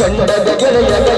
ಗಂಡದ ಗೆಳೆಯ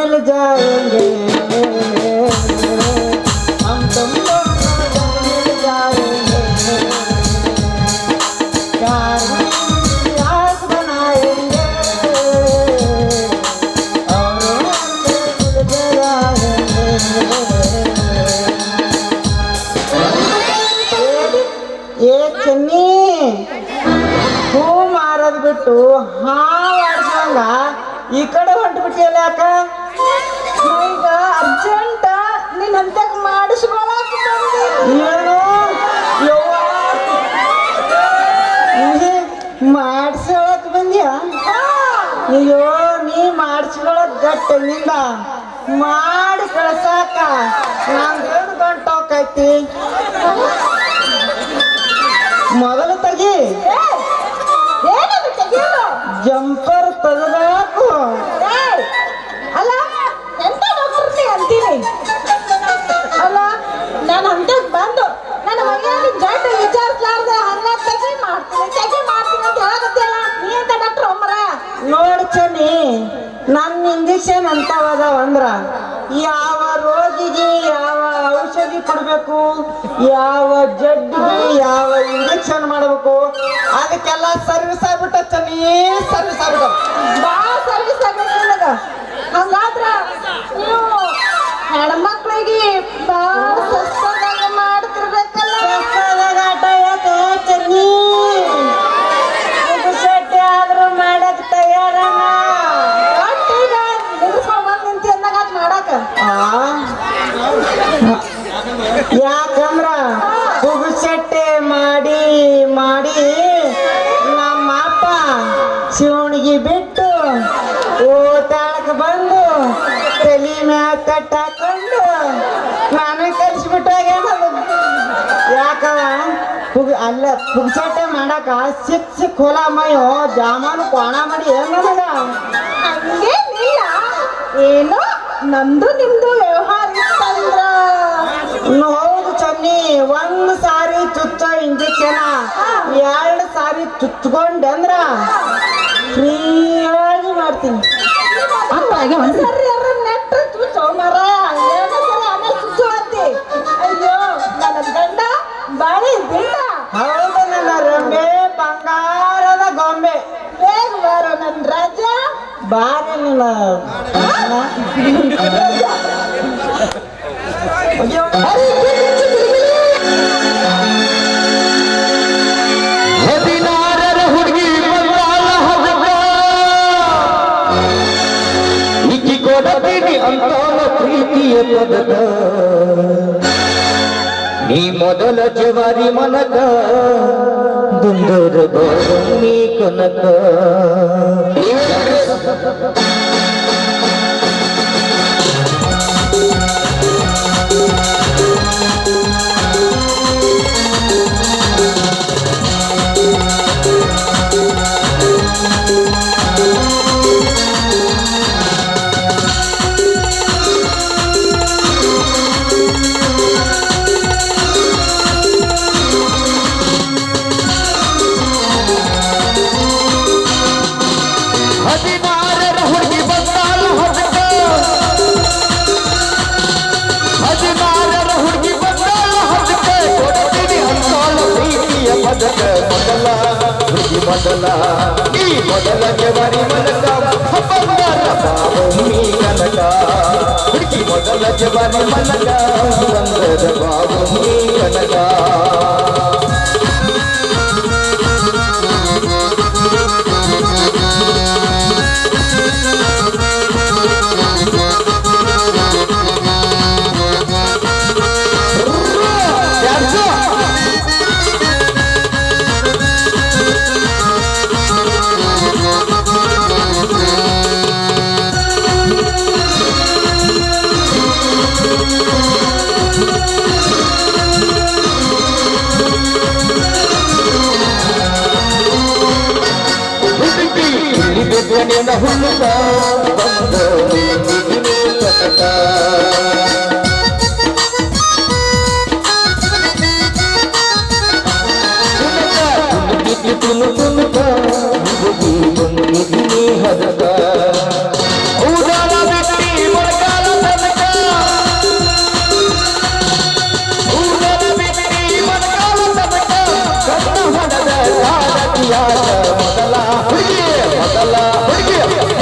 मिल जाएंगे हम तुम दोनों मिल जाएंगे प्यार इतिहास बनाएंगे और मिल जाएंगे ये चन्नी खूब मारद बिटू हाँ वाड़ ಈ ಕಡೆ ಹೊಂಟು ಬಿಟ್ಟಿಯಲ್ಲ ಯಾಕ ಮಾಡಿಸಿದಳ ಗಟ್ಟಿನಿಂದ ಮಾಡಿ ಕಳ್ಸಾಕ. ನಂದೇನು ಗಂಟು ಮೊದಲು ತೆಗಿ. ಜಂಪರ್ ತೆಗದಾಕು ಅಲ್ಲ ಅಂತೀನಿ? ಅಲ್ಲ ನಾನು ಅಂತ ಬಂದು ನನ್ನ ಮಗ ಜಾಟ ವಿಚಾರಿಸ್ಲಾರ್ದೆ ಹಂಗ ತೆಗಿ ಮಾಡ್ತೀನಿ ತೆಗಿ ಮಾಡ್ತೀನಿ. ನೋಡ್ಚನಿ ನನ್ನ ಇಂಜೆಕ್ಷನ್ ಅಂತವದವ ಅಂದ್ರ ಯಾವ ರೋಗಿಗೆ ಯಾವ ಔಷಧಿ ಕೊಡಬೇಕು, ಯಾವ ಜಡ್ಡಿಗೆ ಯಾವ ಇಂಜೆಕ್ಷನ್ ಮಾಡಬೇಕು, ಅದಕ್ಕೆಲ್ಲ ಸರ್ವಿಸ್ ಆಗ್ಬಿಟ್ಟ ಚನಿ ಸರ್ವಿಸ್ ಆಗ್ಬಿಟ್ಟ ಪುಗ್ಸಾಟ ಮಾಡಾಕ ಸಿಕ್ ಸಿಕ್ ಹೊಲ ಮಯೋ ಜಾಮಾನು ಕೋಣ ಮಾಡಿ ಏನ್ ನನಗ ಹಂಗೇನಿಲ್ಲ. ಏನೋ ನಂದು ನಿಮ್ದು ವ್ಯವಹಾರ ಇತ್ತಂದ್ರ. ಹೌದು ಚನ್ನಿ ಒಂದ್ ಸಾರಿ ಚುಚ್ಚ ಇಂಜೆಕ್ಷನ ಎರಡು ಸಾರಿ ಚುಚ್ಕೊಂಡೆ ಅಂದ್ರ ಫ್ರೀಯಾಗಿ ಮಾಡ್ತೀನಿ. ಹಂಗಾಗಿ ನೀ ಮೊದಲ ಜವಾರಿ ಮನಕ ದುಂದರ ಬನ್ನಿ ಕೊನಕ Thank you. ಹುಡುಗಿ ಮೊದಲ ಈ ಮೊದಲ ಜವಾರಿ ಮನಕ ಬಂಗಾರ ಬಾಬುಮಿ ಕನಕ ಹುಡುಗಿ ಮೊದಲ ಜವಾರಿ ಮನಕ ಬಂದರ ಬಾಬುಮಿ ಕನಕ ಯಾರ್ದು?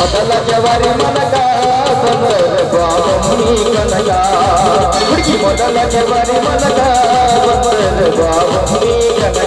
ಮೊದಲ ಜವಾರಿ ಮನಕ ಬಂದರ ಬಾಬಮ್ಮಿ ಕನಕ ಹುಡುಗಿ ಮೊದಲ ಜವಾರಿ ಮನಕ ಬಂದರ ಬಾಬಮ್ಮಿ ಕನಕ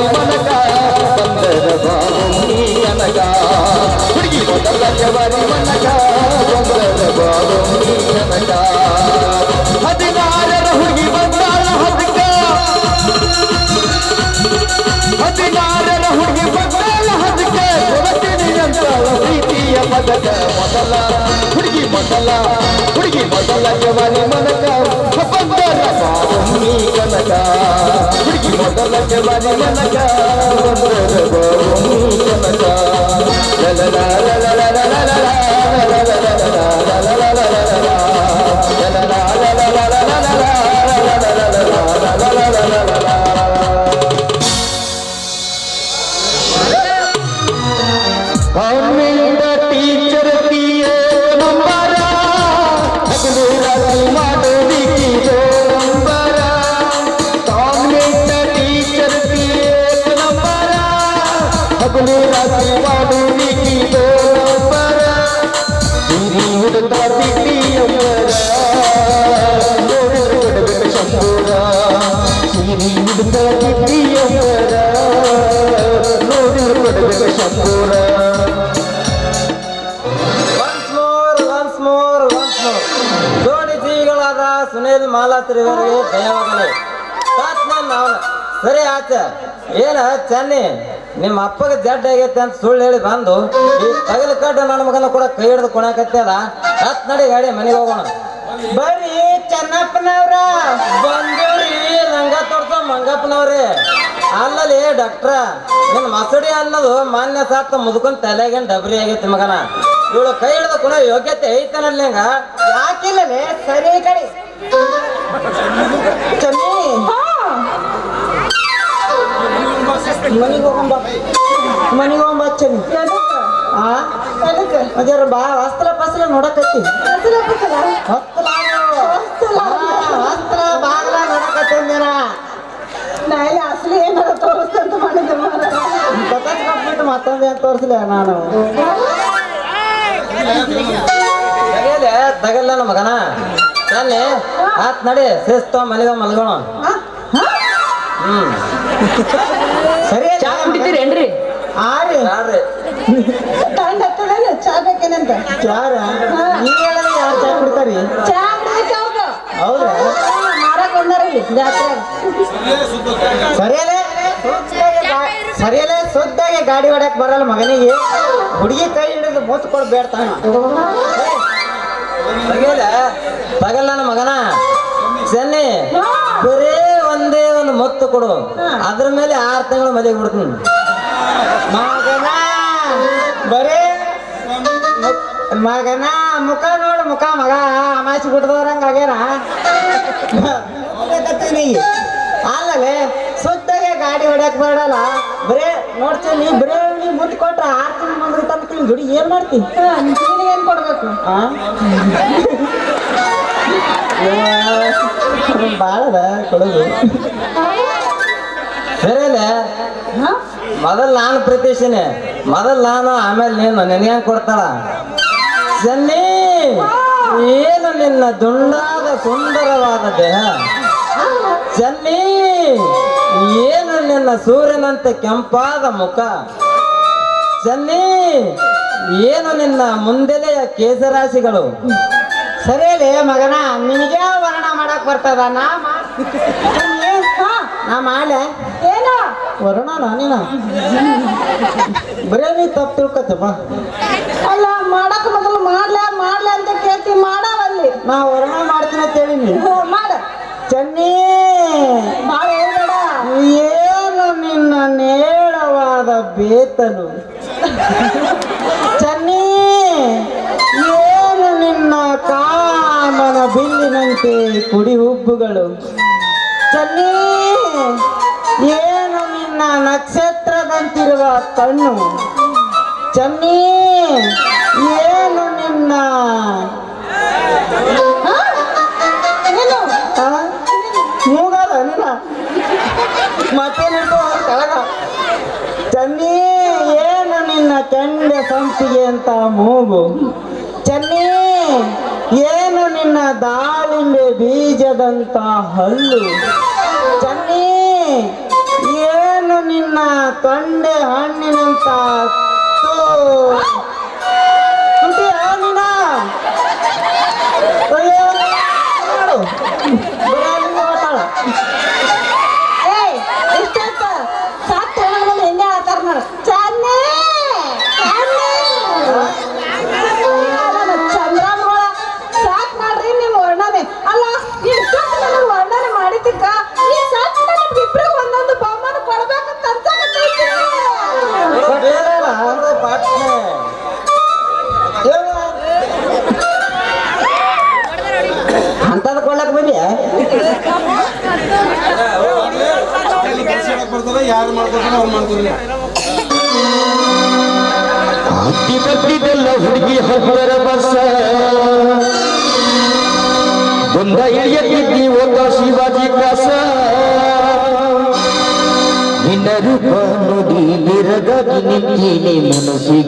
ಮೊದಲ ಜವಾರಿ ಮನಕ ಬಂದರ ಬಾಬು ಅನಗ ಹದಿನಾರರ ಹುಡುಗಿ ಬಂದಾಳ ಹದಕ ಹದಿನಾರರ ಹುಡುಗಿ ಬಂದಾಳ ಹದಕ ಕೊಡತೀನಿ ಅಂತಾಳ ಪ್ರೀತಿಯ ಪದಕ ಮೊದಲ ಹುಡುಗಿ ಮೊದಲ ಹುಡುಗಿ ಮೊದಲ ಜವಾನಿ ಮನಕ ಮೊದಲ ಜವಾನಿ ಮನಕ ಬಂದರ ಹಗಲು ರಾತ್ರಿ ಮಾಡೋದಿಕ್ಕಿದೋ ನಂಬರ ಪರ ಹುಡುಗ ಬಿಟ್ಟಿ ಅಂಬರ ಕೊಡಬೇಕು ಶಂಭೂರ ಮಾಲಾತ್ರಿವರಿಗೆ ದಯವಾಗಲಿ ತಾತ್ಮನ್ ಅವನ ಸರಿ ಆತ. ಏನ, ಚೆನ್ನಿ? ನಿಮ್ಮ ಅಪ್ಪಗೆ ಜಡ್ ಆಗೈತೆ ಅಂತ ಸುಳ್ಳು ಹೇಳಿ ಬಂದು ಈ ತಗಲ ಕಡ್ಡ ನನ್ನ ಮಗನ ಕೂಡ ಕೈ ಹಿಡಿದು ಕುಣಕತ್ತದ ಹತ್ ನಡಿ ಗಾಡಿ ಮನೆಗೆ ಹೋಗೋಣ. ಬರ್ರಿ ಚೆನ್ನಪ್ಪನವ್ರ. ರಂಗ ನಂಗ ಮಂಗಪ್ಪನವ್ರಿ. ಅಲ್ಲಲ್ಲಿ ಡಾಕ್ಟ್ರ ನಿನ್ನ ಮಸಡಿ ಅನ್ನೋದು ಮಾನ್ಯ ಸಾತ್ತ ಮುದುಕೊಂಡ್ ತಲೆಗೇನ್ ಡಬ್ರಿ ಆಗೈತಿ ಮಗನ. ಇವಳು ಕೈ ಹಿಡಿದು ಕುಣ ಯೋಗ್ಯತೆ ಐತನಲ್ಲಿ ಹಂಗ? ಯಾಕಿಲ್ಲಲೇ? ಸರಿ ಕಡೆ ಮನಿಗೆ ಹೋಗಂಬ ಮನಿಗೆ ಹೋಗಂಬ ಆ? ಬಾ ವಸ್ತ್ರ ಪಸ್ತ್ರ ನೋಡಕತ್ತಿ. ಹಸಿರ ಬಿತ್ತಲ್ಲ ಹತ್ತಲ ವಸ್ತ್ರ ಬಾಗ್ಲ ನೋಡಕತ್ತಿಂದಿನ ನಾ ಇಲ್ಲಿ ಅಸಲಿ ಏನಾರ ತೋರಿಸ್ತಂತ ಮಾಡಿದ್ದೆ ಕಂಪ್ಲೀಟ್ ಮತ್ತೊಂದು ಏನ್ ತೋರಿಸ್ಲಿ ನಾನು. ತಗಲೆ ತಗಲ್ಲ ಮಗನ? ಅಲ್ಲಿ ಆತ್ ನಡಿ ಶಿಸ್ತು ಮಲಗ ಮಲ್ಗೋಣ? ಹ್ಮ್. ಸರಿ ಚಾ ಕುಡಿತೀರೇನ್ರಿ ಆರಿ ಕಂಡ್ ಹತ್ತದೇನು ಚಾ ಬೇಕೇನಂತ ಚಾರ ನೀ ಹೇಳಿ ಯಾರು ಚಾ ಕುಡ್ತಾರಿ? ಚಾ ಕುಡಿದಕ್ಕೆ ಅವಾಗ ಹೌದಾ? ಮಾರಕ್ ಬಂದಾರ ಇಲ್ಲಿ ಜಾತ್ರೆಗೆ ಸರಿಯಲೇ ಸರಿಯಲೇ ಸುದ್ದಾಗಿ ಗಾಡಿ ಹೊಡಕ್ ಬರಲ್ಲ ಮಗನಿಗೆ. ಹುಡುಗಿ ಕೈ ಹಿಡಿದು ಮೂತ್ ಕೊಡ್ ಬೇಡ್ತಾನ ಸರಿಯಲ್ಲ? ತಗಲ್ಲ ನನ್ನ ಮಗನ? ಸನ್ನಿ? ಬರೇ ಒಂದೇ ಒಂದು ಮೊತ್ತು ಕೊಡು ಅದ್ರ ಮೇಲೆ ಆರು ತಿಂಗಳು ಮದುವೆ ಬಿಡ್ತೀನಿ ಮಗನ ಬರೇ. ಮಗನ ಮುಖ ನೋಡು ಮುಖ ಮಗ. ಅಮಾಸಿ ಬಿಡ್ದವ್ರಂಗ ಆಗ್ಯಾರ. ಅಲ್ಲವೇ ಸುತ್ತಾಗೆ ಗಾಡಿ ಹೊಡ್ಯಾಕ್ ಬೇಡಲ್ಲ. ಬರೇ ನೋಡ್ತೀನಿ ಬರೇ. ನೀ ಮುಟ್ಟು ಕೊಟ್ರ ಆರು ತಿಂಗಳು ಮಂದಿ ತಮ್ಮ ದುಡಿ ಏನ್ ಮಾಡ್ತೀನಿ? ಏನ್ ಕೊಡ್ಬೇಕು? ಬಾಳದ ಕೊಡೋದು. ಸರಿಯಲ್ಲ ಹಾ? ಮೊದಲ್ ನಾನು ಪ್ರೀತಿಸಿನಿ. ಮೊದಲ್ ನಾನು ಆಮೇಲೆ ನೀನು ನಿನಗೆ ಕೊಡ್ತಾಳ? ಸನ್ನಿ ಏನು ನಿನ್ನ ದುಂಡಾದ ಸುಂದರವಾದ ದೇಹ? ಸನ್ನಿ ಏನು ನಿನ್ನ ಸೂರ್ಯನಂತೆ ಕೆಂಪಾದ ಮುಖ? ಸನ್ನಿ ಏನು ನಿನ್ನ ಮುಂದೆಲೆಯ ಕೇಸರಾಶಿಗಳು? ಸರಿಯಲೇ ಮಗನ ನಿನಗೆ ವರ್ಣ ಮಾಡಕ್ ಬರ್ತದ? ನಾ ಮಾಡ? ನಾ ಏನೋ? ವರ್ಣ ನಾನಿನ ಬರೇ ನೀ ತಪ್ಪು ತಿಳ್ಕೊತಪ್ಪ ಅಲ್ಲ ಮಾಡಕ್ ಮೊದಲು ಮಾಡ್ಲೆ ಮಾಡ್ಲೆ ಅಂತ ಕೇಳ್ತಿ ಮಾಡವಲ್ಲಿ ನಾ ವರ್ಣ ಮಾಡ್ತೀನಿ ಅಂತ ಹೇಳಿನಿ ಮಾಡ. ಚನ್ನಿ ಏನು ನಿನ್ನ ನೇರವಾದ ಬೇತಲು ಚನ್ನಿ ಏನು ನಿನ್ನ ಕಾಮನ ಬಿಲ್ಲಿನಂತೆ ಕುಡಿ ಉಬ್ಬುಗಳು? ಚನ್ನಿ ಏನು ನಿನ್ನ ನಕ್ಷತ್ರದಂತಿರುವ ಕಣ್ಣು? ಚನ್ನಿ ಏನು ನಿನ್ನ ನಿನ್ನ ಸಂಸಿಗೆ ಅಂತ ಮೂಗು. ಚನ್ನಿ, ಏನು ನಿನ್ನ ದಾಳಿಂಬೆ ಬೀಜದಂತ ಹಲ್ಲು? ಚನ್ನಿ, ಏನು ನಿನ್ನ ತೊಂಡೆ ಹಣ್ಣಿನಂತ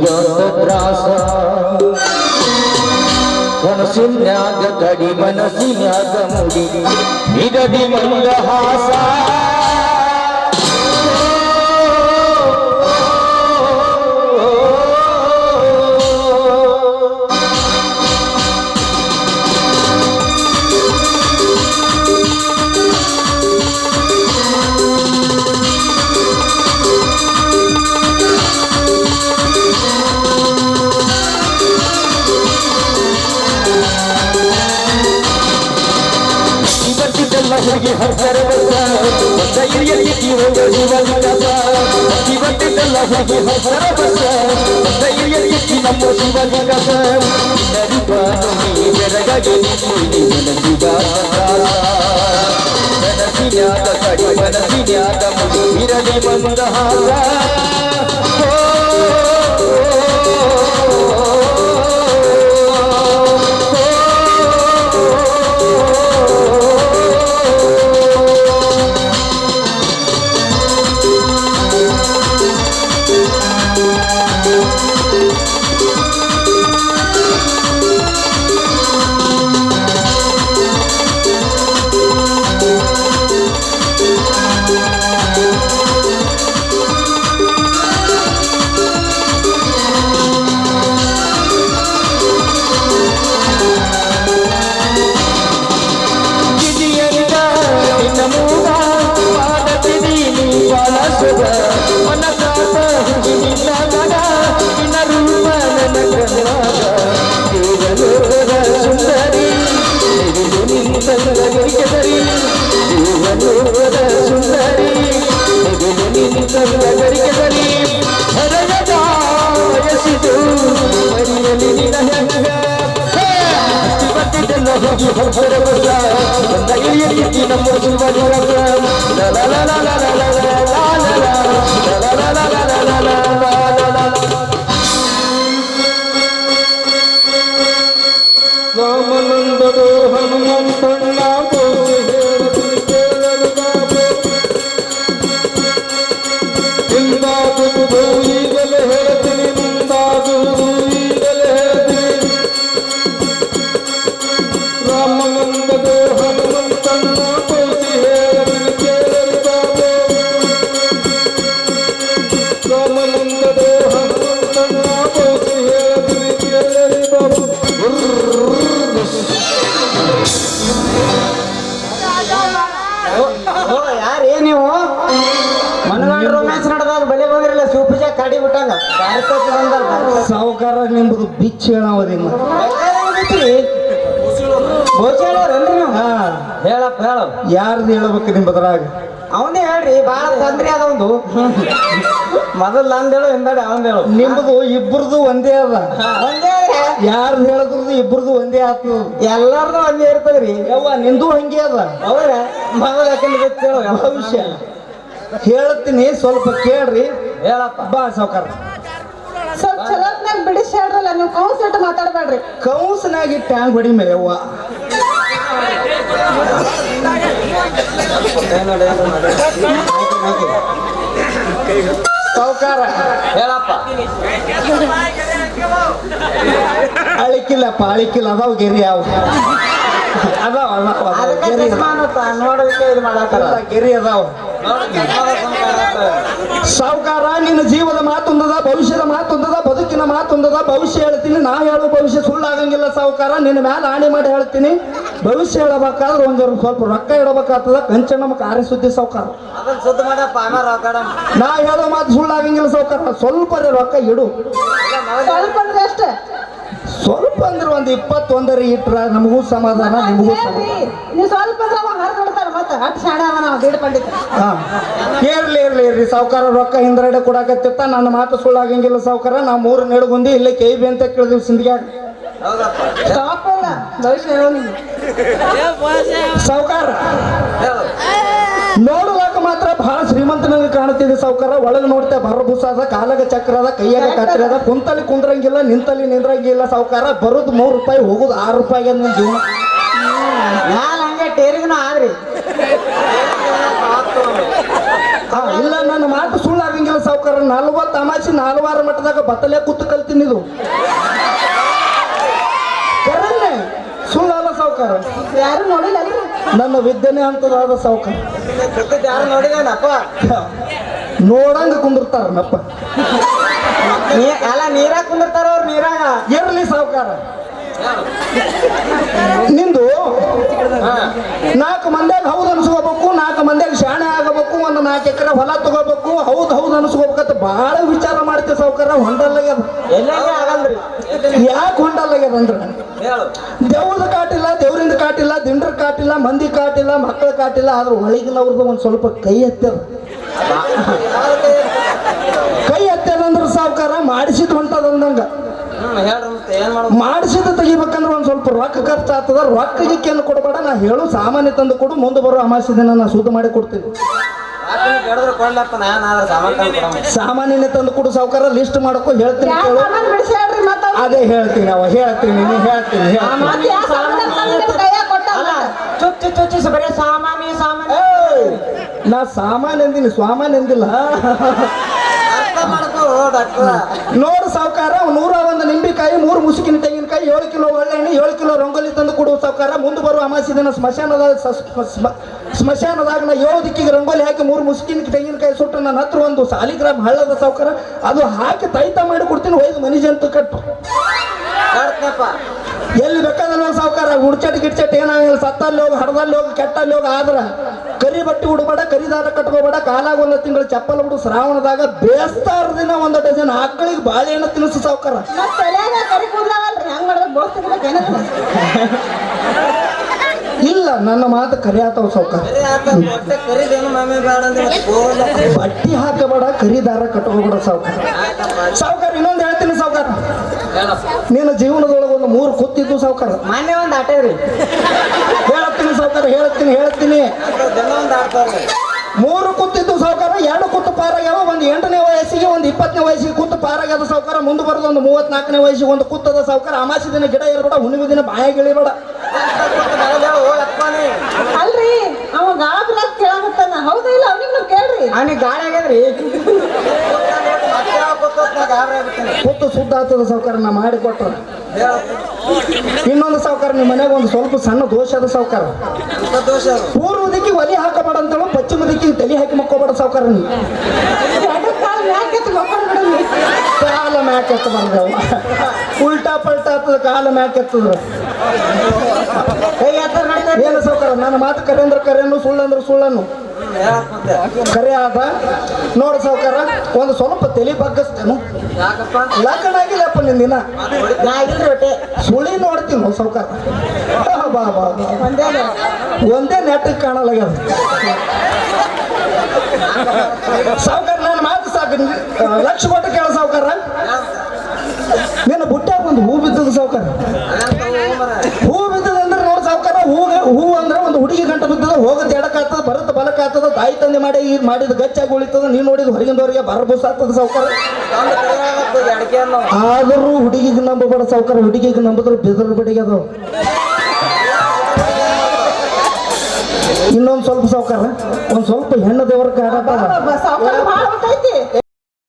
ಮನಸ್ಸಿಗಾದ ತ್ರಾಸ ಕನಸಿನ್ಯಾಗ ಕಡಿ ಮನಸ್ಸಿನ್ಯಾಗ ಮುಡಿ. ನಿಗದಿ ಮಂದಹಾಸ. ಹರ್ತಾರೆ ಬರ್ತ ಹಿರಿಯಲ್ಲಿ ಜೀವನ ಶಿವಲಿಂಗಪ್ಪ ಇವತ್ತಿದ್ದಲ್ಲ ಹೋಗಿ ಹಸರ ಬಸ ಹಿರಿಯಲ್ಲಿ ನಮ್ಮ ಶಿವಲಿಂಗಪ್ಪ ಬೆರಗಾಗಿ ಮನಸ್ಸಿಗ ಮನಸ್ಸಿನ್ಯಾದ ಕಡಿ ಮನಸ್ಸಿನ್ಯಾದ ಮುಡಿ ಇರಲಿ ಬಂದ ಹಾಗ ರೊಮ್ಯಾನ್ಸ್ ನಡೆದಾಗ ಬಲೆ ಬಂದಿರಲ್ಲ ಸೂಪಜ ಕಾಡಿ ಬಿಟ್ಟಂಗ. ಭಾರತಕ್ಕೆ ಬಂದಲ್ಲ. ಸಾವುಕಾರ ನಿಂಬುದು ಬಿಚ್ಚು ಹೇಳಾವದಿಲ್ಲ ಹೇಳಪ್ಪ ಹೇಳ. ಯಾರ್ದು ಹೇಳ್ಬೇಕು ನಿಮ್ಮದ್ರಾಗ ಅವನೇ ಹೇಳ್ರಿ ಬಹಳ ತೊಂದ್ರೆ ಅದೊಂದು ಮೊದಲು ನಂದು ಹೇಳು ಹಿಂದಡೆ ಅವನ್ ಹೇಳು. ನಿಮ್ದು ಇಬ್ಬರದು ಒಂದೇ ಅದ. ಒಂದೇ ಯಾರ್ದು ಹೇಳಿದ್ರದು ಇಬ್ಬರದು ಒಂದೇ ಆತು. ಎಲ್ಲಾರ್ದು ಒಂದೇ ಇರ್ತದ್ರಿ. ಯವ್ವ ನಿಂದು ಹಂಗೆ ಅದ. ಅವ್ರ ಮೊದಲು ಯಾಕಂದ್ರೆ ಭವಿಷ್ಯ ಹೇಳ್ತೀನಿ ಸ್ವಲ್ಪ ಕೇಳ್ರಿ. ಹೇಳಪ್ಪ ಬಾ ಸಾವುಕಾರ. ಸ್ವಲ್ಪ ಚಲೋತ್ನಾಗ ಬಿಡಿಸಿ ಹೇಳ್ರಲ್ಲ ನೀವು ಕೌನ್ಸ್ ಇಟ್ಟು ಮಾತಾಡಬೇಡ್ರಿ. ಕೌನ್ಸ್ನಾಗಿ ಟ್ಯಾಂಗ್ ಹೊಡಿ ಮೇಲೆ ಆಯ್ತು. ಸಾವುಕಾರ ಹೇಳಪ್ಪ. ಅಳಿಕಿಲ್ಲಪ್ಪ ಅಳಿಕಿಲ್ಲ ಅದಾವ ಗೆರಿ ಯಾವ ಅದಾವ ಅದಾವ ಗೆರಿ ನೋಡೋದಕ್ಕೆ ಇದು ಮಾಡತ್ತಾರ ಅದಾವ, ಸಾವುಕಾರ ನಿನ್ನ ಜೀವದ ಮಾತೊಂದದ ಭವಿಷ್ಯದ ಮಾತೊಂದದ ಬದುಕಿನ ಮಾತೊಂದದ ಭವಿಷ್ಯ ಹೇಳ್ತೀನಿ ನಾ ಹೇಳೋ ಭವಿಷ್ಯ ಸುಳ್ಳಾಗಂಗಿಲ್ಲ ಸಾವುಕಾರ ನಿನ್ನ ಮ್ಯಾಲ ಆಣೆ ಮಾಡಿ ಹೇಳ್ತೀನಿ. ಭವಿಷ್ಯ ಹೇಳಬೇಕಾದ್ರೆ ಒಂದು ಸ್ವಲ್ಪ ರೊಕ್ಕ ಇಡಬೇಕಾಗ್ತದ ಕಂಚನಮ್ಮ ಕಾರ್ಯ ಸುದ್ದಿ ಸಾವುಕಾರ. ನಾ ಹೇಳೋ ಮಾತು ಸುಳ್ಳಾಗಂಗಿಲ್ಲ ಸಾವುಕಾರ ಸ್ವಲ್ಪ ರೊಕ್ಕ ಇಡು. ಸ್ವಲ್ಪ ಅಂದ್ರೆ ಅಷ್ಟೇ. ಸ್ವಲ್ಪ ಅಂದ್ರೆ ಒಂದು ಇಪ್ಪತ್ತೊಂದರ ಇಟ್ರ ನಮಗೂ ಸಮಾಧಾನ ನಿಮಗೂ ಸಮಾಧಾನ. ಇರ್ಲಿ ಇರ್ಲಿ ಇರ್ಲಿ ಸಾವುಕಾರ ರೊಕ್ಕ ಹಿಂದ್ರಡೆ ಕೊಡಾಕತ್ತಿತ್ತ. ನನ್ನ ಮಾತು ಸುಳ್ಳಾಗಂಗಿಲ್ಲ ಸಾವುಕಾರ. ನಾ ಮೂರು ನೆಡಗುಂದಿ ಇಲ್ಲೇ ಕೈ ಬಿ ಅಂತ ಕೇಳಿದ್ವಿ ಸಿಂಧಿಗ್ಯಾಗ ಸಾವುಕಾರ. ನೋಡುವಾಗ ಮಾತ್ರ ಬಹಳ ಶ್ರೀಮಂತನಾಗ ಕಾಣುತ್ತಿದೆ ಸಾವುಕಾರ. ಒಳಗೆ ನೋಡ್ತಾ ಭರಭೂಸ ಅದ ಕಾಲಾಗ ಚಕ್ರ ಅದ ಕೈಯಾಗ ಕತ್ರಿ ಅದ. ಕುಂತಲ್ಲಿ ಕುಂದ್ರಂಗಿಲ್ಲ ನಿಂತಲ್ಲಿ ನಿಂದ್ರಂಗಿಲ್ಲ ಸಾವುಕಾರ. ಬರೋದು ಮೂರು ರೂಪಾಯಿ ಹೋಗುದು ಆರು ರೂಪಾಯಿ ಜೀವನ. ಮ್ಯಾಲ ಹಂಗೆ ಟೇರಿಗೂ ಆದ್ರಿ ಇಲ್ಲ ನನ್ನ ಮಾತು ಸುಳ್ಳಾಗಂಗಿಲ್ಲ ಸಾವುಕಾರ. ನಲ್ವತ್ತು ಅಮಾಸಿ ನಾಲ್ವಾರ ಮಟ್ಟದಾಗ ಬತ್ತಲೆ ಕೂತು ಕಲ್ತೀನಿ ಇದು. ಕರನ್ನೇ ಸುಳ್ಳಲ್ಲ ಸಾವುಕಾರ. ಯಾರು ನೋಡಿಲ್ಲ ನನ್ನ ವಿದ್ಯೆನೇ ಅಂತದಾದ ಸಾವುಕಾರ. ಯಾರು ನೋಡಿದೇನಪ್ಪ? ನೋಡಂಗ ಕುಂದಿರ್ತಾರ ನಪ್ಪ. ನೀ ಎಲ್ಲ ನೀರಾಗ ಕುಂದಿರ್ತಾರ ಅವ್ರು ನೀರಾಗ? ಇರ್ಲಿ ಸಾವುಕಾರ. ನಿಂದು? ನಾಲ್ಕು ಮಂದಿಯಾಗ ಹೌದು ಅನ್ಸ್ಕೋಬೇಕು ನಾಲ್ಕು ಮಂದಿಯಾಗ ಶಾಣೆ ಆಗಬೇಕು ಒಂದು ನಾಲ್ಕು ಎಕರೆ ಹೊಲ ತಗೋಬೇಕು. ಹೌದು ಹೌದು ಅನ್ಸ್ಕೋಬೇಕಂತ ಬಹಳ ವಿಚಾರ ಮಾಡ್ತೀವಿ ಸಾವುಕಾರ ಹೊಂಡಲ್ಲಾಗ್ಯದ. ಆಗಲ್ರಿ. ಯಾಕೆ ಹೊಂಡಲ್ಲಾಗ್ಯದ ಅಂದ್ರೆ ದೇವ್ರದ ಕಾಟಿಲ್ಲ ದೇವರಿಂದ ಕಾಟಿಲ್ಲ ದಿಂಡ್ರ ಕಾಟಿಲ್ಲ ಮಂದಿ ಕಾಟಿಲ್ಲ ಮಕ್ಕಳ ಕಾಟಿಲ್ಲ ಆದ್ರೆ ಒಳಗಿನವ್ರದ್ದು ಒಂದು ಸ್ವಲ್ಪ ಕೈ ಎತ್ತದ ಕೈ ಎತ್ತದಂದ್ರೆ ಸಾವುಕಾರ ಮಾಡಿಸಿದ ಹೊಂಟದ ಮಾಡಿಸಿದ ತೆಗಿಬೇಕಂದ್ರೆ ಒಂದ್ ಸ್ವಲ್ಪ ರೊಕ್ಕ ಖರ್ಚು ಆಗ್ತದ. ರೊಕ್ಕ ಏನು ಕೊಡಬೇಡ. ನಾ ಹೇಳು ಸಾಮಾನ್ಯ ತಂದು ಕೊಡು. ಮುಂದೆ ಬರೋ ಅಮಾಸ್ಯ ದಿನ ನಾ ಶುದ್ಧ ಮಾಡಿ ಕೊಡ್ತೀನಿ. ಸಾಮಾನ್ಯ ನಾನು ತಂದು ಕೊಡಮ್ಮ. ಸಾಮಾನ್ಯನೇ ತಂದು ಕೊಡು ಸಾವುಕಾರ. ಲಿಸ್ಟ್ ಮಾಡ್ಕೊ ಹೇಳ್ತೀನಿ ಅದೇ ಹೇಳ್ತೀನಿ ಅವ ಹೇಳ್ತೀನಿ ನೀ ಹೇಳ್ತೀನಿ! ನಾ ಸಾಮಾನ್ಯ ಎಂದಿನಿ ಸಾಮಾನ್ಯ ಡಾಕ್ಟರ್. ನೋಡು ಸಾವುಕಾರ ನೂರ ಒಂದು ನಿಂಬೆಕಾಯಿ ಮೂರು ಮುಸುಕಿನ ತೆಂಗಿನಕಾಯಿ ಏಳು ಕಿಲೋ ಒಳ್ಳೆಣ್ಣೆ ಏಳು ಕಿಲೋ ರಂಗೋಲಿ ತಂದು ಕೊಡುವ ಸಾವುಕಾರ. ಮುಂದೆ ಬರುವ ಅಮಾಸಿ ದಿನ ಸ್ಮಶಾನದ ಸ್ಮಶಾನದಾಗ ನಾ ಏಳು ದಿಕ್ಕಿಗೆ ರಂಗೋಲಿ ಹಾಕಿ ಮೂರು ಮುಸುಕಿನ ತೆಂಗಿನಕಾಯಿ ಸುಟ್ಟು ನನ್ನ ಹತ್ರ ಒಂದು ಸಾಲಿಗ್ರಾಮ್ ಹಳ್ಳದ ಸಾವುಕಾರ. ಅದು ಹಾಕಿ ತೈತ ಮಾಡಿ ಕೊಡ್ತೀನಿ ಒಯ್ದು ಮನೀಜ್ ಅಂತ ಕಟ್ಟು ಎಲ್ಲಿ ಬೇಕಾದಲ್ಲ ಸಾವುಕಾರ. ಹುಡ್ಚಟ್ ಗಿಡ್ಚಟ್ ಏನಾಗಲ್ಲ ಸತ್ತಲ್ಲಿ ಹೋಗಿ ಹಡದಲ್ಲಿ ಹೋಗಿ ಕೆಟ್ಟಲ್ಲಿ ಹೋಗಿ ಆದ್ರ ಬಟ್ಟೆ ಉಡಬೇಡ ಕರಿ ದಾರ ಕಟ್ಕೋಬೇಡ ಕಾಲಾಗ ಒಂದು ತಿಂಗಳು ಚಪ್ಪಲ್ ಉಡು ಶ್ರಾವಣದಾಗ ಬೇಸ್ತಾರ ದಿನ ಒಂದು ಡಜನ್ ಆಕಳಿಗೆ ಬಾಳೆಹಣ್ಣು ತಿನ್ನಿಸು ಸಾವುಕಾರ. ಇಲ್ಲ ನನ್ನ ಮಾತು ಕರಿ ಆತವ ಸಾವುಕಾರ. ಬಟ್ಟಿ ಹಾಕಬೇಡ ಕರಿದಾರ ಕಟ್ಕೋಬೇಡ ಸಾವುಕಾರ. ಸಾವುಕಾರ ಇನ್ನೊಂದು ಹೇಳ್ತೀನಿ ಸಾವುಕಾರ. ನಿನ್ನ ಜೀವನದೊಳಗೆ ಒಂದು ಮೂರು ಕೂತಿದ್ದು ಸಾವುಕಾರ. ಮಾನ್ಯ ಒಂದು ಆಟ ರೀ ಸಾವುಕಾರ ಹೇಳ್ತೀನಿ ಹೇಳ್ತೀನಿ ಮೂರು ಕುತ್ತಿದ್ದು ಸಾವುಕಾರ ಎರಡು ಕುತ್ತು ಪಾರಾಗ್ಯಾವ ಒಂದು ಎಂಟನೇ ವಯಸ್ಸಿಗೆ ಒಂದು ಇಪ್ಪತ್ತನೇ ವಯಸ್ಸಿಗೆ ಕುತ್ತು ಪಾರಾಗ್ಯದ ಸಾವುಕಾರ ಮುಂದೆ ಬರೋದು ಒಂದು ಮೂವತ್ನಾಲ್ಕನೇ ವಯಸ್ಸಿಗೆ ಒಂದು ಕುತ್ತದ ಸಾವುಕಾರ. ಅಮಾಸಿ ದಿನ ಗಿಡ ಇರಬೇಡ ಹುಣ್ಣಿಮೆ ದಿನ ಬಾಯಾಗಿಳಿಬೇಡ ಅಲ್ರಿ ಅವಾಗ ಕೇಳಾಕತ್ತಾನ. ಹೌದಾ ಇಲ್ಲ ಅವ್ನಿಗ್ ಕೇಳ್ರಿ. ಅವನಿಗೆ ಗಾಳಿ ಆಗ್ಯದ್ರಿ. ಕುತ್ತು ಸುದ್ದ ಆಗ್ತದ ಸಾವುಕಾರ ನಾ ಮಾಡಿ ಕೊಟ್ರ. ಇನ್ನೊಂದು ಸಾವುಕಾರ ನಿಮ್ಮ ಮನೆಗೆ ಒಂದು ಸ್ವಲ್ಪ ಸಣ್ಣ ದೋಷದ ಅದ ಸಾವುಕಾರ. ಪೂರ್ವ ದಿಕ್ಕಿ ಒಲಿ ಹಾಕಬೇಡ ಅಂತೇಳು ಪಶ್ಚಿಮ ದಿಕ್ಕಿಗೆ ತಲೆ ಹಾಕಿ ಮಕ್ಕೋಬೇಡ ಸಾವುಕಾರ ಕಾಲ ಮ್ಯಾಕ್ ಎತ್ತಿ ಎತ್ತಬಾರ್ದವ ಉಲ್ಟಾ ಪಲ್ಟಾ ಆಗ್ತದ ಕಾಲ ಮ್ಯಾಕ್ ಎತ್ತದ ಏನು ಸಾವುಕಾರ? ನನ್ನ ಮಾತು ಕರೆ ಅಂದ್ರೆ ಕರೆಯನ್ನು ಸುಳ್ಳಂದ್ರೆ ಸುಳ್ಳನ್ನು. ಕರೆ ಆದ ನೋಡು ಸಾವುಕಾರ ಒಂದು ಸ್ವಲ್ಪ ತಲೆ ಬಗ್ಗಿಸ್ತೇನು. ಲಗ್ನ ಆಗಿಲ್ಲಪ್ಪ ನಿಂದಿನ. ಸುಳಿ ನೋಡ್ತೀನಿ ಸಾವುಕಾರ. ಬಾ ಬಾ ಒಂದೇ ಒಂದೇ ನೆಟ್ಟಗೆ ಕಾಣಲಾಗ್ಯದ. ಸಾವುಕಾರ ನನ್ನ ಮಾತು ಸಾಕು. ಲಕ್ಷ ಕೊಟ್ಟು ಕೇಳ ಸಾವುಕಾರ. ನಿನ್ನ ಬುಟ್ಟ್ಯಾಗ ಒಂದು ಹೂ ಬಿದ್ದದ ಸಾವುಕಾರ ಹೂ ಬಿದ್ದದ ಅಂದ್ರೆ ನೋಡು ಸಾವುಕಾರ ಹೂ ಹೂ ಅಂದ್ರೆ ಒಂದು ಹುಡುಗಿ ಗಂಟೆ ಬಿದ್ದದ ಹೋಗದ್ ಎಡಕ್ಕಾಗ್ತದ ಬರತ್ ಬಲಕ್ಕಾಗ್ತದ ತಾಯಿ ತಂದೆ ಮಾಡಿ ಈ ಮಾಡಿದ ಗಚ್ಚಾಗಿ ಉಳಿತದ ನೀನು ನೋಡಿದ ಹೊರಗಿಂದವರಿಗೆ ಬರಬೂಸ ಆಗ್ತದ ಸಾವುಕಾರ. ಆದರೂ ಹುಡುಗಿಗೆ ನಂಬಬೇಡ ಸಾವುಕಾರ, ಹುಡುಗಿಗೆ ನಂಬಿದ್ರೆ ಬೆದರ್ ಬಿಡಿಗೆ ಅದು. ಇನ್ನೊಂದು ಸ್ವಲ್ಪ ಸಾವುಕಾರ, ಒಂದು ಸ್ವಲ್ಪ ಹೆಣ್ಣು ದೇವರ ಹೊಟ್ಟೈತಿ